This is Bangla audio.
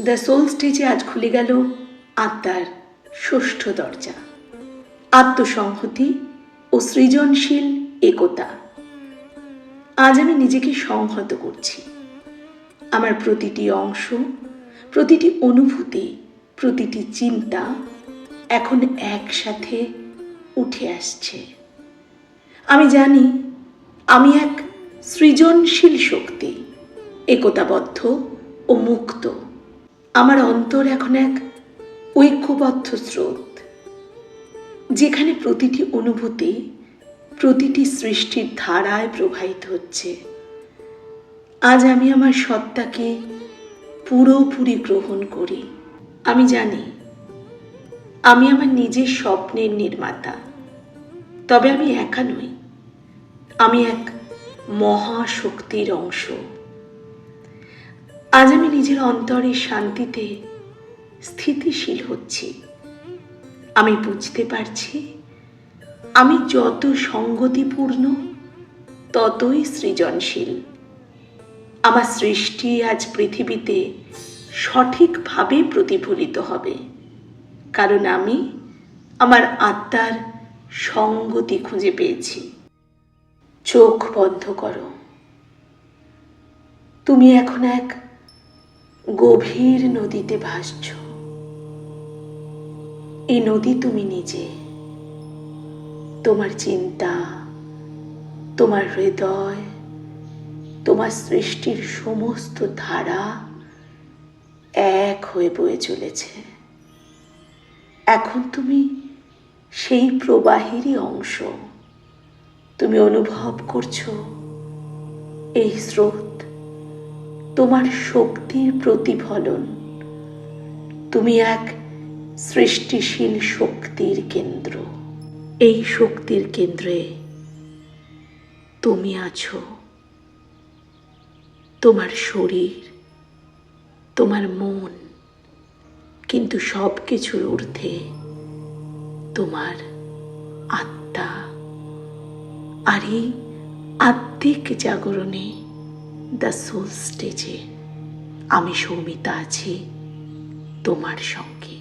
দ্য সোল স্টেজে আজ খুলে গেল আত্মার ষষ্ঠ দরজা। আত্মসংহতি ও সৃজনশীল একতা। আজ আমি নিজেকে সংহত করছি। আমার প্রতিটি অংশ, প্রতিটি অনুভূতি, প্রতিটি চিন্তা এখন একসাথে উঠে আসছে। আমি জানি, আমি এক সৃজনশীল শক্তি, একতাবদ্ধ ও মুক্ত। আমার অন্তর এখন এক ঐক্যবদ্ধ স্রোত, যেখানে প্রতিটি অনুভূতি, প্রতিটি সৃষ্টির ধারায় প্রবাহিত হচ্ছে। আজ আমি আমার সত্তাকে পুরোপুরি গ্রহণ করি। আমি জানি, আমি আমার নিজের স্বপ্নের নির্মাতা, তবে আমি একা নই। আমি এক মহাশক্তির অংশ। আজ আমি নিজের অন্তরের শান্তিতে স্থিতিশীল হচ্ছি। আমি বুঝতে পারছি, আমি যত সঙ্গতিপূর্ণ, ততই সৃজনশীল। আমার সৃষ্টি আজ পৃথিবীতে সঠিকভাবে প্রতিফলিত হবে, কারণ আমি আমার আত্মার সঙ্গতি খুঁজে পেয়েছি। চোখ বন্ধ করো। তুমি এখন এক গভীর নদীতে ভাসছ। এই নদী তুমি নিজে। তোমার চিন্তা, তোমার হৃদয়, তোমার সৃষ্টির সমস্ত ধারা এক হয়ে বয়ে চলেছে। এখন তুমি সেই প্রবাহেরই অংশ। তুমি অনুভব করছ এই স্রোত। তোমার শক্তির প্রতিফলন। তুমি এক সৃষ্টিশীল শক্তির কেন্দ্র। এই শক্তির কেন্দ্রে তুমি আছো। তোমার শরীর, তোমার মন, কিন্তু সব কিছুর ঊর্ধ্বে তোমার আত্মা। আর এই আত্মিক জাগরণে দ্য সোল স্টেজে আমি সৌমিতা আছি তোমার সঙ্গে।